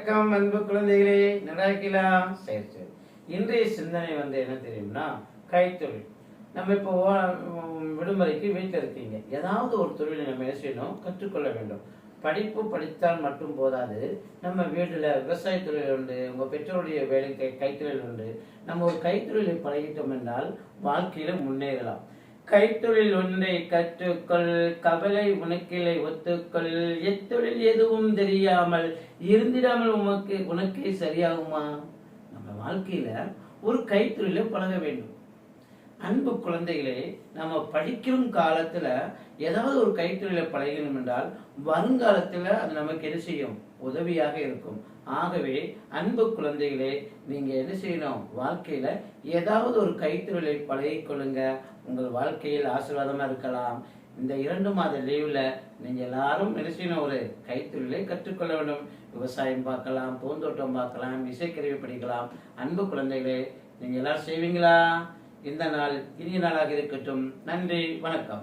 வணக்கம் அன்பு குழந்தைகளே. நல்லா இருக்கலாம் சரி சரி. இன்றைய சிந்தனை வந்து என்ன தெரியும்னா கைத்தொழில். நம்ம இப்போ விடுமுறைக்கு வீட்டில் இருக்கீங்க. ஏதாவது ஒரு தொழிலை நம்ம என்ன செய்யணும்? கற்றுக்கொள்ள வேண்டும். படிப்பு படித்தால் மட்டும் போதாது. நம்ம வீட்டில் விவசாய தொழில் உண்டு உங்கள் பெற்றோருடைய வேலை கைத்தொழில் உண்டு. நம்ம ஒரு கைத்தொழிலை பழகிட்டோம் என்றால் வாழ்க்கையில முன்னேறலாம். கைத்தொழில் ஒன்றை கற்றுக்கொள் கவலை உனக்கிலை ஒத்துக்கொள். எத்தொழில் எதுவும் தெரியாமல் இருந்திடாமல் உமக்கு உனக்கே சரியாகுமா? நம்ம வாழ்க்கையில ஒரு கைத்தொழிலை பழக வேண்டும். அன்பு குழந்தைகளே நம்ம படிக்கும் காலத்துல ஏதாவது ஒரு கைத்தொழிலை பழகணும் என்றால் வருங்காலத்துல அது நமக்கு என்ன செய்யும்? உதவியாக இருக்கும். ஆகவே அன்பு குழந்தைகளே நீங்க என்ன செய்யணும்? வாழ்க்கையில ஏதாவது ஒரு கைத்தொழிலை பழகிக்கொள்ளுங்க உங்கள் வாழ்க்கையில் ஆசீர்வாதமா இருக்கலாம். இந்த இரண்டு மாத லீவ்ல நீங்க எல்லாரும் என்ன செய்யணும்? ஒரு கைத்தொழிலை கற்றுக்கொள்ள வேண்டும். விவசாயம் பார்க்கலாம் பூந்தோட்டம் பார்க்கலாம் இசைக்கருவி படிக்கலாம். அன்பு குழந்தைகளே நீங்க எல்லாரும் செய்வீங்களா? இந்த நாள் இனிய நாளாக இருக்கட்டும். நன்றி வணக்கம்.